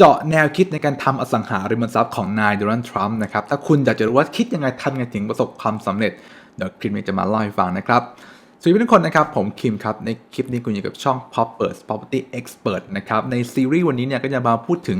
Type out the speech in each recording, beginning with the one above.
เจาะแนวคิดในการทำอสังหาริมทรัพย์ของนายโดนัลด์ทรัมป์นะครับ ถ้าคุณอยากจะรู้ว่าคิดยังไงทำยังไงถึงประสบความสำเร็จ เดี๋ยวคลิปนี้จะมาเล่าให้ฟังนะครับ สวัสดีทุกคนนะครับ ผมคิมครับ ในคลิปนี้คุณอยู่กับช่อง Poppers Property Expert นะครับ ในซีรีส์วันนี้เนี่ยก็จะมาพูดถึง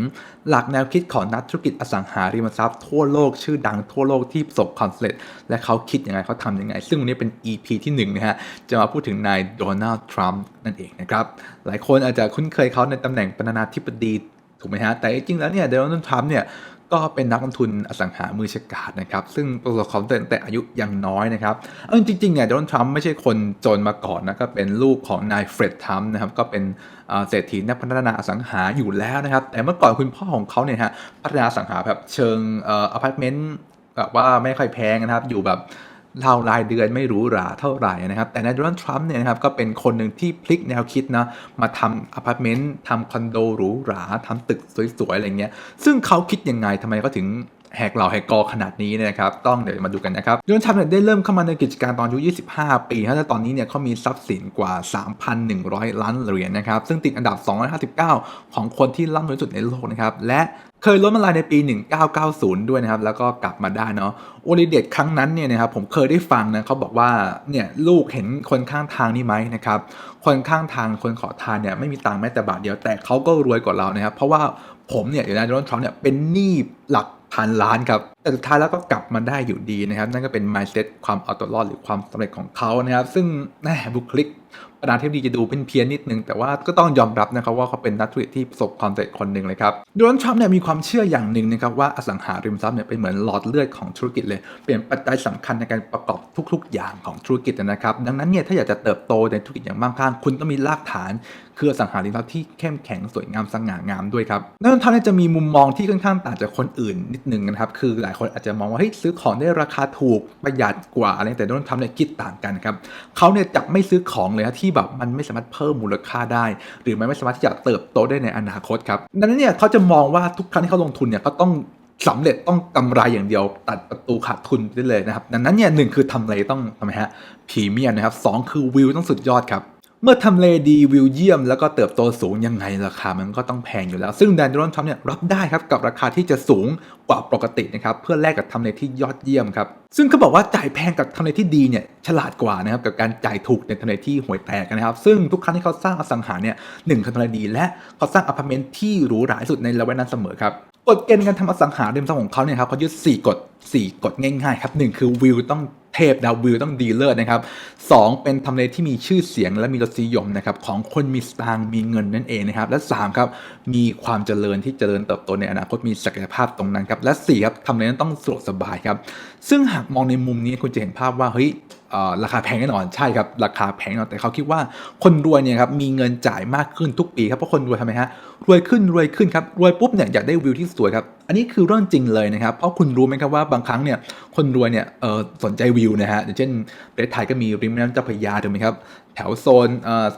หลักแนวคิดของนักธุรกิจอสังหาริมทรัพย์ทั่วโลกชื่อดังทั่วโลกที่ประสบความสำเร็จ และเขาคิดยังไงเขาทำยังไง ซึ่งวันนี้เป็น EP ที่1นะฮะจะมาพูดถึงนายโดนัลด์ทรัมป์นั่นเองนะครับหลายคนอาจจะคุ้นเคยเขาในตำแหน่งประธานาธิบดี ถูกไหมฮะ แต่จริงๆแล้วเนี่ยโดนัลด์ทรัมป์เนี่ยก็เป็นนักลงทุนอสังหามือฉกาจนะครับ ซึ่งประสบความสำเร็จแต่อายุยังน้อยนะครับ เอาจริงๆเนี่ยโดนัลด์ทรัมป์ไม่ใช่คนจนมาก่อนนะก็เป็นลูกของนายเฟร็ดทรัมป์นะครับ ก็เป็นเศรษฐีนักพัฒนาอสังหาอยู่แล้วนะครับ แต่เมื่อก่อนคุณพ่อของเขาเนี่ยฮะพัฒนาอสังหาแบบเชิงอพาร์ตเมนต์แบบว่าไม่ค่อยแพงนะครับ อยู่แบบ เรารายเดือนไม่หรู้หราเท่าไหร่นะครับ แต่นายโดนัลด์ทรัมป์เนี่ยนะครับก็เป็นคนหนึ่งที่พลิกแนวคิดนะมาทำอพาร์ตเมนต์ทำคอนโดหรูหราทำตึกสวยๆอะไรเงี้ยซึ่งเขาคิดยังไงทำไมเขาถึงแหกเหล่าแหกกอขนาดนี้นะครับ ต้องเดี๋ยวมาดูกันนะครับโดนัลด์ทรัมป์เนี่ยได้เริ่มเข้ามาในกิจการตอนอายุ 25 ปีแล้วตอนนี้เนี่ยเขามีทรัพย์สินกว่า 3,100 ล้านเหรียญนะครับ ซึ่งติดอันดับ 259 ของคนที่ร่ำรวยสุดในโลกนะครับ และ เคยล้มละลายในปี 1990 ด้วยนะครับ แล้วก็กลับมาได้เนาะโอลิเดตครั้งนั้นเนี่ยนะครับผมเคยได้ฟังนะเขาบอกว่าเนี่ยลูกเห็นคนข้างทางนี่ไหมนะครับคนข้างทางคนขอทานเนี่ยไม่มีตังค์แม้แต่บาทเดียวแต่เขาก็รวยกว่าเรานะครับ เพราะว่าผมเนี่ยเดี๋ยวนะโดนทรัมป์เนี่ยเป็นหนี้หลักพันล้านครับ แต่สุดท้ายแล้วก็กลับมาได้อยู่ดีนะครับ นั่นก็เป็น mindset ความเอาตัวรอดหรือความสำเร็จของเขานะครับ ซึ่งแหมบุคลิกประธานาธิบดีจะดูเป็นเพี้ยนนิดนึง แต่ว่าก็ต้องยอมรับนะครับว่าเขาเป็นนักธุรกิจที่ประสบความสำเร็จคนหนึ่งเลยครับโดนัลด์ทรัมป์เนี่ยมีความเชื่ออย่างหนึ่งนะครับว่าอสังหาริมทรัพย์เนี่ยเป็นเหมือนหลอดเลือดของธุรกิจเลย เป็นปัจจัยสำคัญในการประกอบทุก ๆ อย่างของธุรกิจนะครับ ดังนั้นเนี่ยถ้าอยากจะเติบโตในธุรกิจอย่างมั่งคั่งคุณต้องมีรากฐาน คืออสังหาริมทรัพย์ที่เข้มแข็งสวยงามสง่างามด้วยครับนัลด์ทรัมป์เนี่ยจะมีมุมมองที่ค่อนข้างต่างจากคนอื่นนิดนึงนะครับคือหลายคนอาจจะมองว่าเฮ้ยซื้อของได้ราคาถูกประหยัดกว่าอะไรแต่โดนทรัมป์เนี่ยคิดต่างกันครับเขาเนี่ยจะไม่ซื้อของเลยนะที่แบบมันไม่สามารถเพิ่มมูลค่าได้ หรือมันไม่สามารถที่จะเติบโตได้ในอนาคตครับดังนั้นเนี่ยเขาจะมองว่าทุกครั้งที่เขาลงทุนเนี่ยเขาต้องสำเร็จต้องกำไรอย่างเดียวตัดประตูขาดทุนได้เลยนะครับ ดังนั้นเนี่ยหนึ่งคือทำเลต้องทำไมฮะพรีเมียมนะครับสองคือวิวต้องสุดยอดครับ เมื่อทำเลดีวิวเยี่ยมแล้วก็เติบโตสูงยังไงราคามันก็ต้องแพงอยู่แล้ว ซึ่งแดนดนัลด์ทรัมป์เนี่ยรับได้ครับกับราคาที่จะสูงกว่าปกตินะครับเพื่อแลกกับทำเลที่ยอดเยี่ยมครับซึ่งเขาบอกว่าจ่ายแพงกับทำเลที่ดีเนี่ยฉลาดกว่านะครับกับการจ่ายถูกในทำเลที่ห่วยแตกนะครับ ซึ่งทุกครั้งที่เขาสร้างอสังหาเนี่ยหนึ่งคือทำเลดี และเขาสร้างอพาร์ตเมนต์ที่หรูหราที่สุดในละแวกนั้นเสมอครับกฎเกณฑ์การทำอสังหาริมทรัพย์ของเขาเนี่ยครับเขายึด4กฎ4กฎง่ายๆครับหนึ่งคือวิวต้อง เทพดาววิวต้องดีเลิศนะครับสองเป็นทำเลที่มีชื่อเสียงและมีรสนิยมนะครับของคนมีสตางมีเงินนั่นเองนะครับและสามครับมีความเจริญที่เจริญเติบโตในอนาคตมีศักยภาพตรงนั้นครับและสี่ครับทำเลนั้นต้องสะดวกสบายครับซึ่งหากมองในมุมนี้คุณจะเห็นภาพว่าเฮ้ย ราคาแพงแน่นอนใช่ครับราคาแพงแน่นอนแต่เขาคิดว่าคนรวยเนี่ยครับมีเงินจ่ายมากขึ้นทุกปีครับเพราะคนรวยทำไมฮะรวยขึ้นรวยขึ้นครับรวยปุ๊บเนี่ยอยากได้วิวที่สวยครับอันนี้คือเรื่องจริงเลยนะครับเพราะคุณรู้ไหมครับว่าบางครั้งเนี่ยคนรวยเนี่ยสนใจวิวนะฮะอย่างเช่นประเทศไทยก็มีริมแม่น้ำเจ้าพระยาถูกไหมครับแถวโซน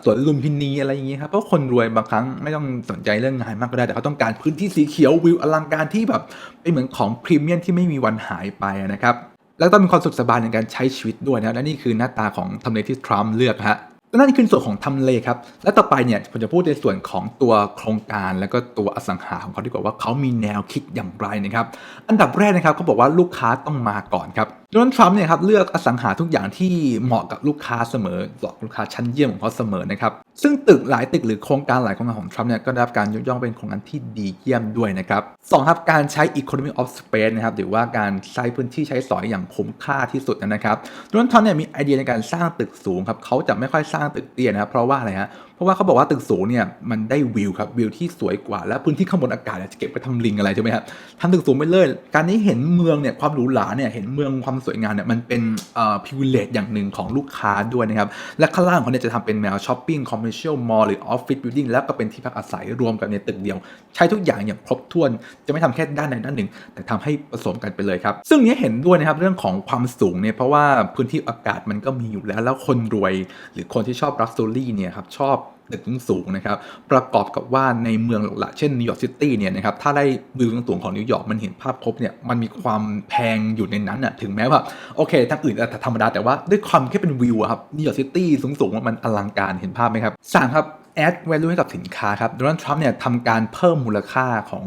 สวนลุมพินีอะไรอย่างเงี้ยครับเพราะคนรวยบางครั้งไม่ต้องสนใจเรื่องงานมากก็ได้แต่เขาต้องการพื้นที่สีเขียววิวอลังการที่แบบเป็นเหมือนของพรีเมียมที่ไม่มีวันหายไปนะครับ แล้วต้องมีความสุขสบายในการใช้ชีวิตด้วยนะและนี่คือหน้าตาของทำเลที่ทรัมป์เลือกฮะและนั่นคือส่วนของทำเลครับ และต่อไปเนี่ยผมจะพูดในส่วนของตัวโครงการแล้วก็ตัวอสังหาของเขาดีกว่าว่าเขามีแนวคิดอย่างไรนะครับ อันดับแรกนะครับเขาบอกว่าลูกค้าต้องมาก่อนครับ โดนัลด์ทรัมป์เนี่ยครับเลือกอสังหาทุกอย่างที่เหมาะกับลูกค้าเสมอหลอกลูกค้าชั้นเยี่ยมของเขาเสมอนะครับซึ่งตึกหลายตึกหรือโครงการหลายโครงการของทรัมป์เนี่ยก็ได้รับการยกย่องเป็นโครงการที่ดีเยี่ยมด้วยนะครับสองครับการใช้ economy of space นะครับหรือว่าการใช้พื้นที่ใช้สอยอย่างคุ้มค่าที่สุดนะครับโดนัลด์ทรัมป์เนี่ยมีไอเดียในการสร้างตึกสูงครับเขาจะไม่ค่อยสร้างตึกเตี้ยนะครับเพราะว่าอะไรฮะเราะว่าเขาบอกว่าตึกสูงเนี่ยมันได้วิวครับวิวที่สวยกว่า และพื้นที่ข้างบนอากาศจะเก็บไปทำลิงอะไรใช่ไหมครับทำตึกสูงไปเลย การนี้เห็นเมืองเนี่ยความหรูหราเนี่ยเห็นเมืองความสวยงามเนี่ยมันเป็นเอ่อ privilege อย่างหนึ่งของลูกค้าด้วยนะครับและข้างล่างเขาเนี่ยจะทำเป็นแนวช้อปปิ้งคอมเมอร์เชียลมอลล์หรือออฟฟิศบิลดิ้งแล้วก็เป็นที่พักอาศัยรวมกันในตึกเดียว ใช้ทุกอย่างอย่างครบถ้วน จะไม่ทำแค่ด้านใดด้านหนึ่ง แต่ทำให้ผสมกันไปเลยครับซึ่งนี้เห็นด้วยนะครับเรื่องของความสูงเนี่ยเพราะว่าพื้นที่อากาศมันก็มีอยู่แล้วแล้วคนรวย หรือคนที่ชอบรักโซลี่เนี่ยครับชอบตึกสูงนะครับ ประกอบกับว่าในเมืองหลักๆเช่นนิวยอร์กซิตี้เนี่ยนะครับ ถ้าได้วิวสูงๆของนิวยอร์กมันเห็นภาพครบเนี่ย มันมีความแพงอยู่ในนั้นอะถึงแม้ว่า โอเคทางอื่นจะธรรมดา แต่ว่าด้วยความแค่เป็นวิวอะครับนิวยอร์กซิตี้สูงๆมันอลังการเห็นภาพไหมครับสามครับ add value ให้กับสินค้าครับ โดนัลด์ทรัมป์เนี่ยทำการเพิ่มมูลค่าของ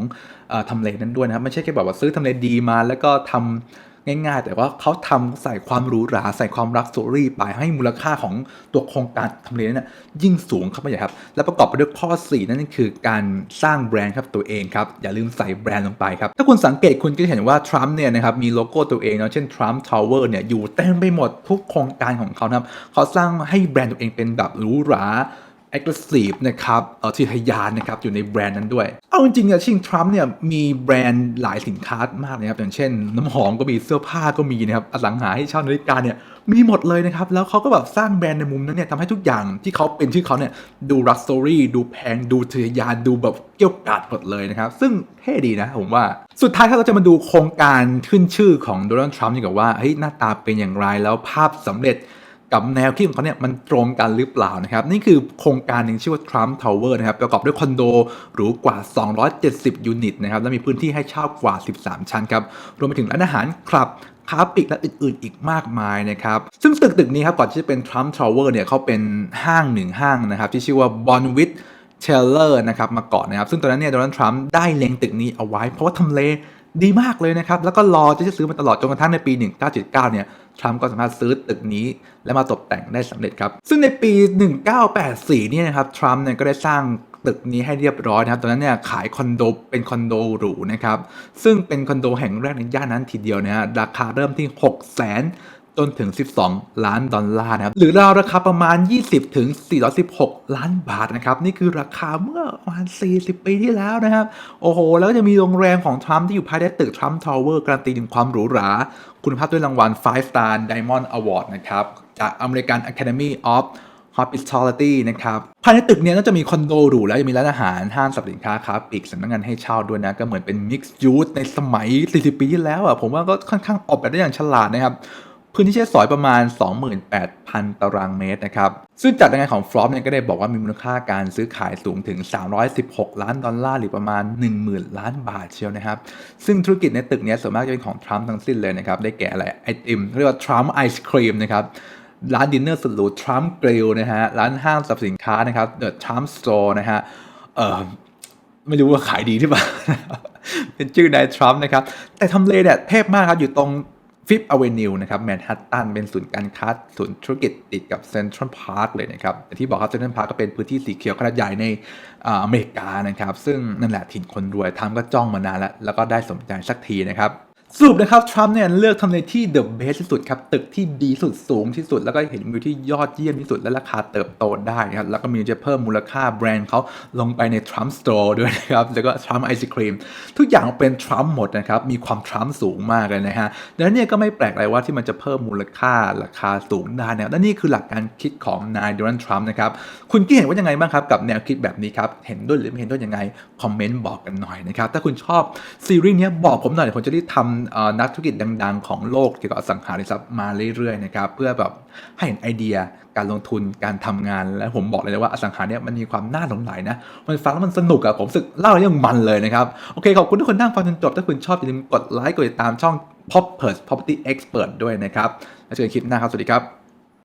อทำเลนั้นด้วยนะครับ ไม่ใช่แค่แบบว่าซื้อทำเลดีมาแล้วก็ทำ ง่าย ๆ แต่ว่าเขาทำใส่ความหรูหราใส่ความรักสตอรี่ไปให้มูลค่าของตัวโครงการทำเลนั้นะยิ่งสูงเข้าไปใหญ่ครับ และประกอบไปด้วยข้อ 4 นั่นคือการสร้างแบรนด์ครับตัวเองครับ อย่าลืมใส่แบรนด์ลงไปครับ ถ้าคุณสังเกตคุณก็จะเห็นว่าทรัมป์เนี่ยนะครับมีโลโก้ตัวเองเนาะเช่นทรัมป์ทาวเวอร์เนี่ยอยู่เต็มไปหมดทุกโครงการของเขานะครับเขาสร้างให้แบรนด์ตัวเองเป็นแบบหรูหรา aggressive นะครับเออที่ทะยานนะครับอยู่ในแบรนด์นั้นด้วย เอาจริงๆอะชิงทรัมป์เนี่ยมีแบรนด์หลายสินค้ามากนะครับอย่างเช่น น้ำหอมก็มีเสื้อผ้าก็มีนะครับอสังหาให้เช่านาฬิกาเนี่ยมีหมดเลยนะครับ แล้วเขาก็แบบสร้างแบรนด์ในมุมนั้นเนี่ยทำให้ทุกอย่างที่เขาเป็นชื่อเขาเนี่ยดูรักสตอรี่ดูแพงดูทะยานดูแบบเกี่ยวกาดหมดเลยนะครับ ซึ่งเท่ดีนะผมว่าสุดท้ายถ้าเราจะมาดูโครงการขึ้นชื่อของโดนัลด์ทรัมป์ดีกว่าว่าเฮ้ยหน้าตาเป็นอย่างไรแล้วภาพสำเร็จ กับแนวคิดของเขาเนี่ยมันตรงกันหรือเปล่านะครับ นี่คือโครงการหนึ่งชื่อว่า Trump Tower นะครับ ประกอบด้วยคอนโดหรูกว่า 270 ยูนิตนะครับ และมีพื้นที่ให้เช่ากว่า 13 ชั้นครับ รวมไปถึงร้านอาหารคลับค้าปลีกและอื่นๆ อีกมากมายนะครับ ซึ่งตึกตึกนี้ครับก่อนที่จะเป็น Trump Tower เนี่ยเขาเป็นห้างหนึ่งห้างนะครับ ที่ชื่อว่า Bonwit เทเลอร์นะครับมาก่อนนะครับ ซึ่งตอนนั้นเนี่ยโดนัลด์ทรัมป์ได้เล็งตึกนี้เอาไว้ เพราะว่าทำเล ดีมากเลยนะครับ แล้วก็รอที่จะซื้อมาตลอดจนกระทั่งในปี 1979 เนี่ย ทรัมป์ก็สามารถซื้อตึกนี้ และมาตกแต่งได้สำเร็จครับ ซึ่งในปี 1984 เนี่ยนะครับ ทรัมป์เนี่ยก็ได้สร้างตึกนี้ให้เรียบร้อยนะครับ ตอนนั้นเนี่ยขายคอนโดเป็นคอนโดหรูนะครับ ซึ่งเป็นคอนโดแห่งแรกในย่านนั้นทีเดียวนะฮะ ราคาเริ่มที่6 0 0 0 0 จนถึง 12 ล้านดอลลาร์นะครับหรือราวราคาประมาณ 20 ถึง 416 ล้านบาทนะครับนี่คือราคาเมื่อประมาณ 40 ปีที่แล้วนะครับโอ้โห แล้วก็จะมีโรงแรมของทรัมป์ที่อยู่ภายในตึกทรัมป์ทาวเวอร์การันตีถึงความหรูหรา คุณภาพด้วยรางวัล 5 Star Diamond Award นะครับจาก American Academy of Hospitality นะครับภายในตึกเนี้ยก็จะมีคอนโดหรูแล้วจะมีร้านอาหารห้างสรรพสินค้าค้าปลีกสำนักงานให้เช่าด้วยนะ ก็เหมือนเป็น Mixed Use ในสมัย 40 ปีที่แล้วอะผมว่าก็ค่อนข้างออกแบบได้อย่างฉลาดนะครับ พื้นที่ใช้สอยประมาณ 28,000 ตารางเมตรนะครับ ซึ่งจากรายงานของฟลอปเนี่ยก็ได้บอกว่ามีมูลค่าการซื้อขายสูงถึง 316 ล้านดอลลาร์หรือประมาณ 10,000 ล้านบาทเชียวนะครับ ซึ่งธุรกิจในตึกนี้ส่วนมากจะเป็นของทรัมป์ทั้งสิ้นเลยนะครับ ได้แก่อะไรไอติมเรียกว่าทรัมป์ไอศครีมนะครับร้านดินเนอร์สุดหรูทรัมป์กริลนะฮะร้านห้างสรรพสินค้านะครับเดอะทรัมป์สโตร์นะฮะเออไม่รู้ว่าขายดีหรือเปล่าเป็นชื่อนายทรัมป์นะครับ แต่ทำเลเนี่ยเทพมากครับ อยู่ตรง ฟิฟอเวนิวนะครับแมนฮัตตันเป็นศูนย์การค้าศูนย์ธุรกิจติดกับเซ็นทรัลพาร์คเลยนะครับแต่ที่บอกครับเซ็นทรัลพาร์คก็เป็นพื้นที่สีเขียวขนาดใหญ่ในอ่าอเมริกานะครับ ซึ่งนั่นแหละถิ่นคนรวยทำก็จ้องมานานแล้ว แล้วก็ได้สมใจสักทีนะครับ สรุปนะครับทรัมป์เนี่ยเลือกทำเลที่เดอะเบสที่สุดครับตึกที่ดีสุดสูงที่สุด แล้วก็เห็นวิวที่ยอดเยี่ยมที่สุดและราคาเติบโตได้นะครับแล้วก็มีจะเพิ่มมูลค่าแบรนด์เขาลงไปในทรัมป์สโตร์ด้วยนะครับแล้วก็ทรัมป์ไอศครีมทุกอย่างเป็นทรัมป์หมดนะครับมีความทรัมป์สูงมากเลยนะฮะดังนั้นเนี่ยก็ไม่แปลกเลยว่าที่มันจะเพิ่มมูลค่าราคาสูงได้นะครับและนี่คือหลักการคิดของนายโดนัลด์ทรัมป์นะครับคุณคิดเห็นว่ายังไงบ้างครับกับแนวคิดแบบนี้ครับเห็นด้วยหรือไม่เห็นด้วยยังไงคอมเมนต์บอกกันหน่อยนะครับถ้าคุณชอบซีรีส์นี้บอกผมหน่อยผมจะได้ทำนักธุรกิจดัง ๆ ของโลกเกี่ยวกับอสังหาริมทรัพย์มาเรื่อยๆนะครับเพื่อแบบให้เห็นไอเดียการลงทุนการทำงาน และผมบอกเลยว่าอสังหาเนี่ยมันมีความน่าหลงใหลนะมันฟังแล้วมันสนุกอะผมสึกเล่าเรื่องมันเลยนะครับโอเคขอบคุณทุกคนนั่งฟังจนจบถ้าคุณชอบอย่าลืมกดไลค์กดติดตามช่อง Pop p e r s Property Expert ด้วยนะครับแล้วเจอกันคลิปหน้าครับสวัสดีครับ